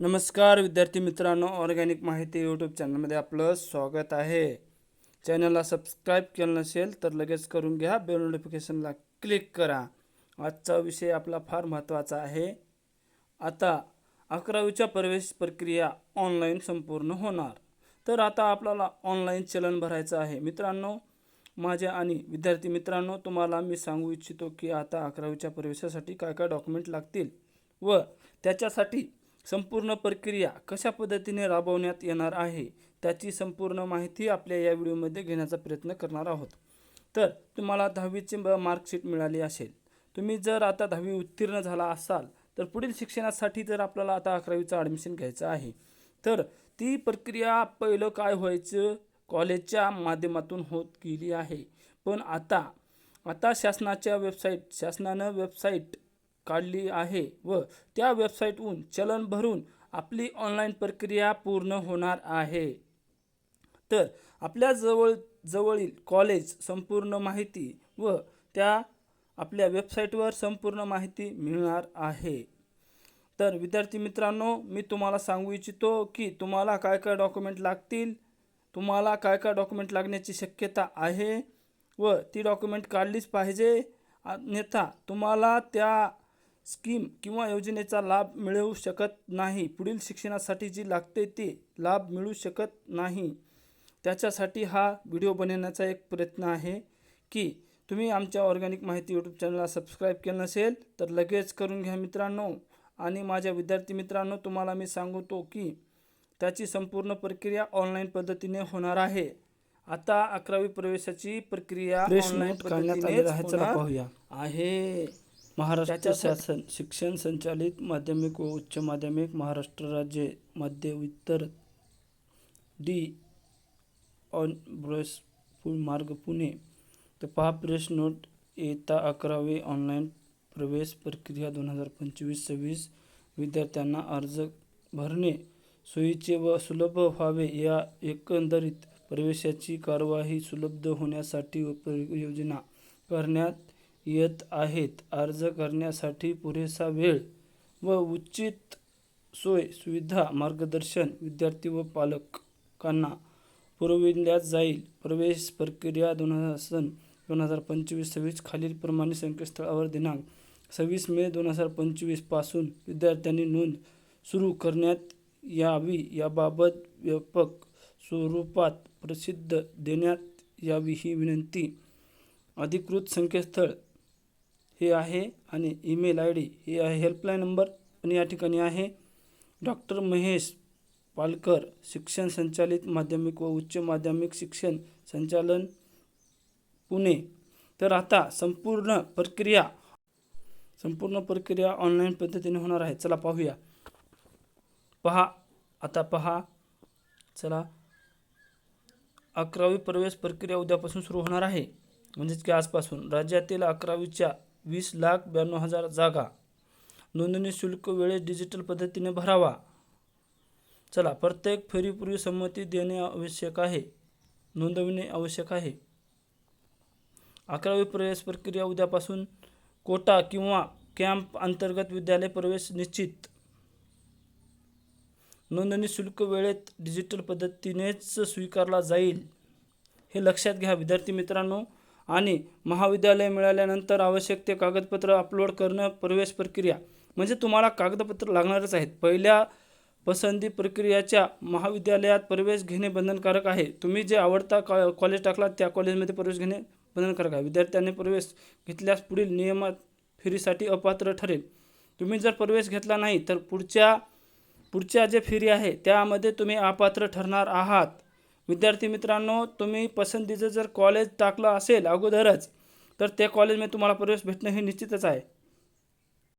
नमस्कार विद्यार्थी मित्रांनो ऑर्गॅनिक माहिती यूट्यूब चॅनलमध्ये आपलं स्वागत आहे. चॅनलला सबस्क्राईब केलं नसेल तर लगेच करून घ्या. बेल नोटिफिकेशनला क्लिक करा. आजचा विषय आपला फार महत्त्वाचा आहे. आता अकरावीच्या प्रवेश प्रक्रिया ऑनलाईन संपूर्ण होणार. तर आता आपल्याला ऑनलाईन चलन भरायचं आहे. मित्रांनो माझ्या आणि विद्यार्थी मित्रांनो तुम्हाला मी सांगू इच्छितो की आता अकरावीच्या प्रवेशासाठी काय काय डॉक्युमेंट लागतील व त्याच्यासाठी संपूर्ण प्रक्रिया कशा पद्धतीने राबवण्यात येणार आहे त्याची संपूर्ण माहिती आपल्या या व्हिडिओमध्ये घेण्याचा प्रयत्न करणार आहोत. तर तुम्हाला दहावीची मार्कशीट मिळाली असेल. तुम्ही जर आता दहावी उत्तीर्ण झाला असाल तर पुढील शिक्षणासाठी जर आपल्याला आता अकरावीचं ॲडमिशन घ्यायचं आहे तर ती प्रक्रिया पहिलं काय व्हायचं? कॉलेजच्या माध्यमातून होत गेली आहे. पण आता आता शासनाच्या वेबसाईट शासनानं वेबसाईट काढली आहे व त्या वेबसाईटहून चलन भरून आपली ऑनलाईन प्रक्रिया पूर्ण होणार आहे. तर आपल्या जवळ जवळील कॉलेज संपूर्ण माहिती व त्या आपल्या वेबसाईटवर संपूर्ण माहिती मिळणार आहे. तर विद्यार्थी मित्रांनो मी तुम्हाला सांगू इच्छितो की तुम्हाला काय काय डॉक्युमेंट लागतील? तुम्हाला काय काय डॉक्युमेंट लागण्याची शक्यता आहे? व ती डॉक्युमेंट काढलीच पाहिजे. अन्यथा तुम्हाला त्या स्कीम किंवा योजनेचा लाभ मिळवू शकत नाही. पुढील शिक्षणासाठी जी लागते ते लाभ मिळू शकत नाही. त्याच्यासाठी हा व्हिडिओ बनवण्याचा एक प्रयत्न आहे की तुम्ही आमच्या ऑर्गॅनिक माहिती यूट्यूब चॅनलला सबस्क्राईब केलं नसेल तर लगेच करून घ्या मित्रांनो. आणि माझ्या विद्यार्थी मित्रांनो तुम्हाला मी सांगतो की त्याची संपूर्ण प्रक्रिया ऑनलाईन पद्धतीने होणार आहे. आता अकरावी प्रवेशाची प्रक्रिया ऑनलाईन पाहूया. आहे. महाराष्ट्र शासन शिक्षण संचालित माध्यमिक व उच्च माध्यमिक महाराष्ट्र राज्य मध्य उत्तर डी ऑन ब्रस मार्ग पुणे. तर पहा प्रेस नोट येता अकरावी ऑनलाईन प्रवेश प्रक्रिया दोन हजार पंचवीस सव्वीस विद्यार्थ्यांना अर्ज भरणे सोयीचे व सुलभ व्हावे या एकंदरीत प्रवेशाची कार्यवाही सुलभ होण्यासाठी उपाययोजना करण्यात येत आहेत. अर्ज करण्यासाठी पुरेसा वेळ व उचित सोय सुविधा मार्गदर्शन विद्यार्थी व पालकांना पुरविल्या जाईल. प्रवेश प्रक्रिया दोन हजार सन दोन हजार पंचवीस सव्वीस खालीलप्रमाणे संकेतस्थळावर दिनांक सव्वीस मे दोन हजार पंचवीसपासून विद्यार्थ्यांनी नोंद सुरू करण्यात यावी. याबाबत व्यापक स्वरूपात प्रसिद्ध देण्यात यावी ही विनंती. अधिकृत संकेतस्थळ हे आहे आणि ईमेल आय डी हे आहे हेल्पलाईन नंबर पण या ठिकाणी आहे. डॉक्टर महेश पालकर शिक्षण संचालित माध्यमिक व उच्च माध्यमिक शिक्षण संचालन पुणे. तर आता संपूर्ण प्रक्रिया संपूर्ण प्रक्रिया ऑनलाईन पद्धतीने होणार आहे. चला पाहूया. पहा आता पहा. चला. अकरावी प्रवेश प्रक्रिया उद्यापासून सुरू होणार आहे. म्हणजेच की आजपासून. राज्यातील अकरावीच्या वीस लाख ब्याण्णव हजार जागा. नोंदणी शुल्क वेळेत डिजिटल पद्धतीने भरावा. चला प्रत्येक फेरीपूर्वी संमती देणे आवश्यक आहे. नोंदविणे आवश्यक आहे. अकरावी प्रवेश प्रक्रिया उद्यापासून कोटा किंवा कॅम्प अंतर्गत विद्यालय प्रवेश निश्चित. नोंदणी शुल्क वेळेत डिजिटल पद्धतीनेच स्वीकारला जाईल हे लक्षात घ्या. विद्यार्थी मित्रांनो आणि महाविद्यालय मिळाल्यानंतर आवश्यक ते कागदपत्र अपलोड करणं प्रवेश प्रक्रिया म्हणजे तुम्हाला कागदपत्र लागणारच आहेत. पहिल्या पसंती प्रक्रियाच्या महाविद्यालयात प्रवेश घेणे बंधनकारक आहे. तुम्ही जे आवडता कॉ कॉलेज टाकला त्या कॉलेजमध्ये प्रवेश घेणे बंधनकारक आहे. विद्यार्थ्यांनी प्रवेश घेतल्यास पुढील नियमात फेरीसाठी अपात्र ठरेल. तुम्ही जर प्रवेश घेतला नाही तर पुढच्या पुढच्या जे फेरी आहे त्यामध्ये तुम्ही अपात्र ठरणार आहात. विद्यार्थी मित्रांनो तुम्ही पसंतीचं जर कॉलेज टाकलं असेल अगोदरच तर त्या कॉलेजमध्ये तुम्हाला प्रवेश भेटणं हे निश्चितच आहे.